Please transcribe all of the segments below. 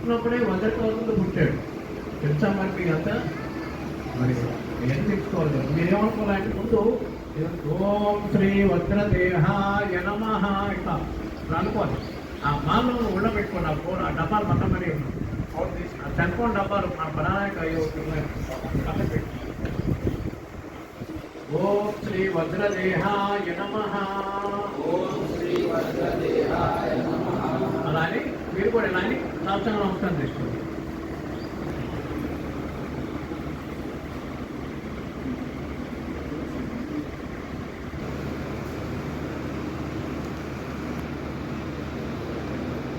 పుట్టినప్పుడే వజ్రకవచంతో పుట్టాడు. తెలుసా మరి మీకు అంతా మరి ఏం తెలుసుకోవాలి కదా మీరు ఏమనుకోవాలంటే ముందు ఓం శ్రీ వజ్రదేహాయ నమ ఇట్లా అనుకోవాలి ఆ మాలను ఉండబెట్టుకోండి ఆ ఫోన్ ఆ డబ్బాలు పక్కన మరి ఆ సెల్ ఫోన్ డబ్బాలు మన పరాయక అయ్యో పక్కన పెట్టి ఓం శ్రీ వజ్రదేహాయ నమ. అలానే మీరు కూడా ఇలా అని సాక్షంగా నమస్కారం చేసుకోండి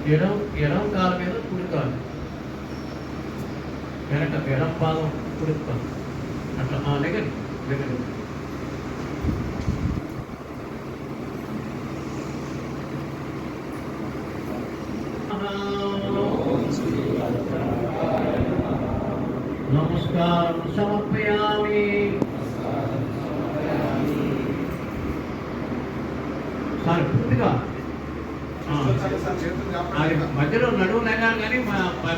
ఎడం ఎడం కాలు మీద కుడి కాలు. వెనక ఎడం పాదం కుడి కాలు. అట్లా ఆ, లెగండి నమస్కారం. సమర్పయామి. సార్ పూర్తిగా. మధ్యలో నడువు లేగాలి కానీ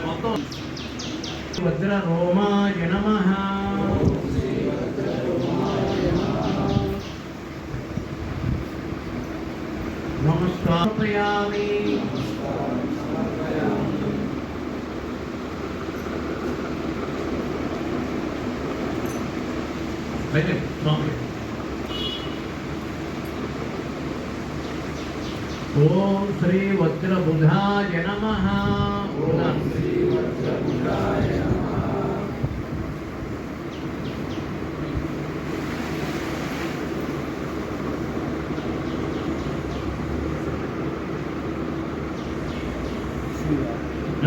మొత్తం. వజ్ర రోమాయ నమ. నమస్కారయామి అయితే స్వామి ఓం శ్రీ వజ్రబుధాయ నమ. ఓం శ్రీ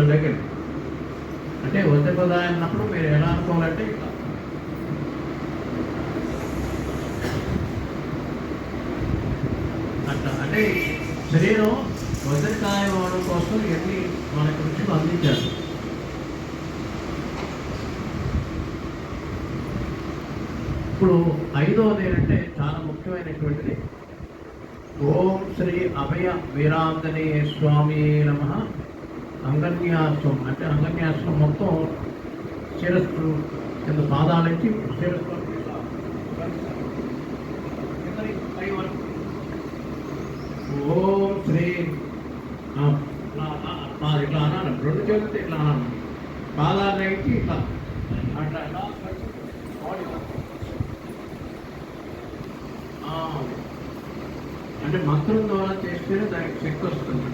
దగ్గర అంటే వజ్రబుధాయ అన్నప్పుడు మీరు ఎలా అనుకోవాలంటే ఇట్లా. అట్లా అంటే శరీరం వజ్రకాయ అవడం కోసం ఎన్ని మన కృషిని అందించారు ఇప్పుడు ఐదవది ఏంటంటే చాలా ముఖ్యమైనటువంటిది. ఓం శ్రీ అభయ వీరాంజనేయ స్వామి నమ. అంగన్యాసం అంటే అంగన్యాసం మొత్తం శిరస్సు కింద పాదాల నుంచి శిరస్సు వరకు ఇట్లా కిందకి పై వరకు ఓం శ్రీ ఆ, ఆ, ఆ, ఆ, ఇట్లా అనాలి రెండు చేతులతో ఇట్లా పాదాలు నుంచి ఇట్లా. అట్లా. అంటే మంత్రం ద్వారా చేస్తేనే దానికి శక్తి వస్తుంది.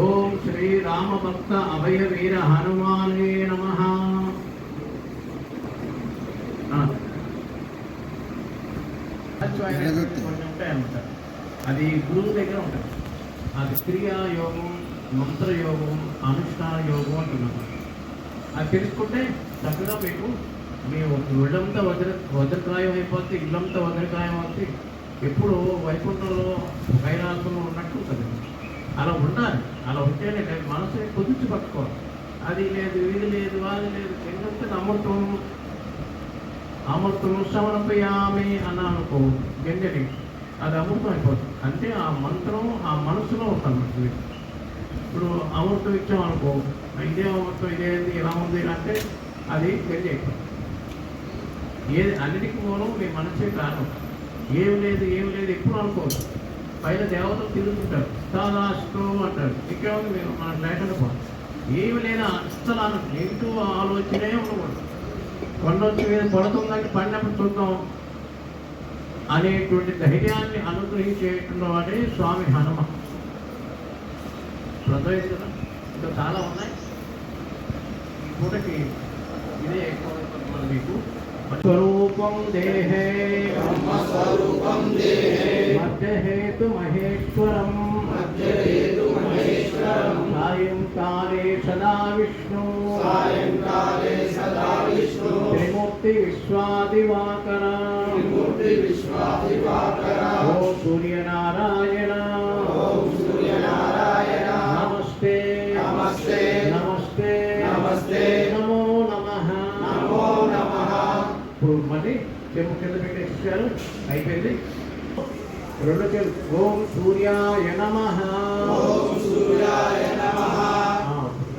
ఓం శ్రీ రామభక్త అభయ వీర హనుమానే నమ. అది గురువు దగ్గర ఉంటుంది. అది క్రియా యోగం మంత్రయోగం అనుష్ఠాన యోగం అంటున్నాను అది తెలుసుకుంటే చక్కగా మీకు మీ ఒళ్ళంతా వజ్ర వజ్రకాయం అయిపోతే ఇల్లంతా వజ్రకాయం అవుతుంది ఎప్పుడు వైకుంఠంలో కైలాసంలో ఉన్నట్టు ఉంటుంది. అలా ఉండాలి. అలా ఉంటేనే లేదు మనసుని కుదిర్చి పట్టుకోవాలి. అది లేదు ఇది లేదు అది లేదు ఎందుకంటే అమృతం అమృతం సమర్పయామి అని అనుకో గంజని అది అమృతం అయిపోతుంది. అంటే ఆ మంత్రం ఆ మనసులో ఉంటుంది. ఇప్పుడు అమృతం ఇచ్చామనుకో ఇదే అమృతం ఇదే ఎలా ఉంది అంటే అది తెలియదు ఏది అన్నిటికీ మూలం మీ మనసే కారణం. ఏం లేదు ఏం లేదు ఎప్పుడు అనుకోవద్దు పైన దేవతలు తిరుగుతుంటారు. తాదాస్తు అంటారు. ఇంకేముంది మీరు మనకు లేకుండా పోవాలి ఏమి లేదా అస్సలు అన నెగిటివ్ ఆలోచనే ఉండకూడదు. కొండ వచ్చి మీద పడుతుందంటే పడినప్పుడు చూద్దాం అనేటువంటి ధైర్యాన్ని అనుగ్రహించేటువంటి వాడే స్వామి హనుమ. అర్థమైంది కదా ఇంకా చాలా ఉన్నాయి ఈ పూటకి ఇదే ఎక్కువ మన మీకు స్వరూపం దేహే బ్రహ్మస్వరూపం దేహే మధ్యహేతు మహేశ్వరం మధ్యహేతుమహేశ్వరం సాయంకాలే సదా విష్ణు సాయంకాలే సదా విష్ణు త్రిమూర్తి విశ్వాదివాకర త్రిమూర్తి విశ్వాదివాకర ఓ సూర్యనారాయణ చెంపు కింద పెట్టేసారు అయిపోయింది. రెండు చేతులు ఓం సూర్యాయ నమ.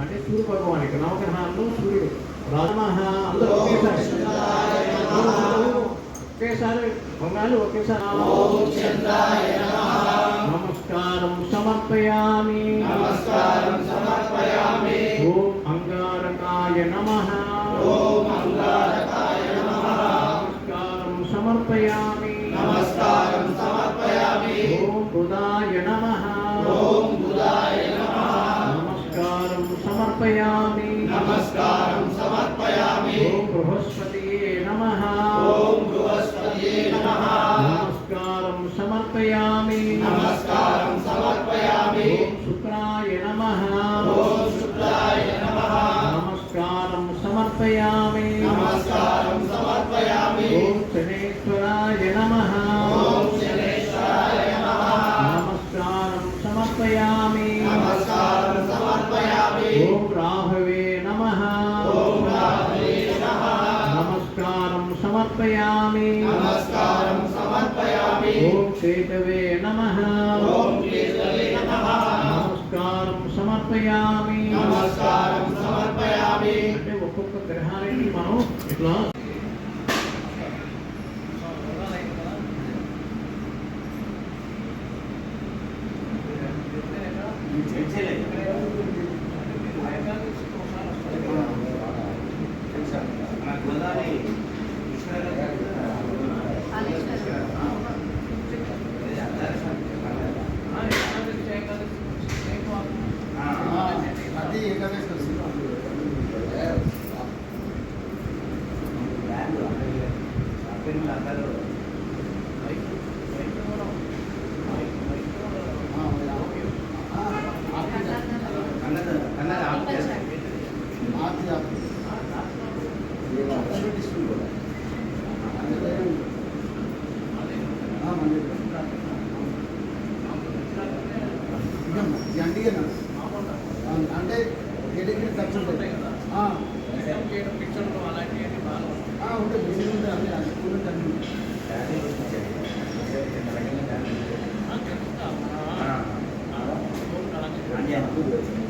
అంటే సూర్య భగవానికి నవగ్రహాల్లో సూర్యుడు. రామహ అందరూ ఒకేసారి ఒకేసారి పొంగాలి ఒకేసారి నమస్కారం సమర్పయామి. నమస్కారం సమర్పయామి. సమర్పయామి నమస్కారం సమర్పయామి ఓం బృహస్పతియే నమః ఓం బృహస్పతియే నమః నమస్కారం సమర్పయామి నమస్కారం సమర్పయామి ఓం శుక్రాయ సమర్పయామి నమస్కారం సమర్పయామి ఓం రాహవే నమః ఓం రాహవే నమః నమస్కారం సమర్పయామి నమస్కారం సమర్పయామి ఓం కేతవే నమః ఓం కేశవే నమః నమస్కారం సమర్పయామి నమస్కారం సమర్పయామి అంటే ఒక్కొక్క గ్రహానికి మనం ఇట్లా అది అండిగా అంటే కేటగిరీ ఖర్చు ఉంటుంది ఆ, ఆ, ఉంటుంది మిషన్ ఉంటుంది అన్ని అన్ని స్కూల్ ఉంటుంది అన్ని ఉంటాయి.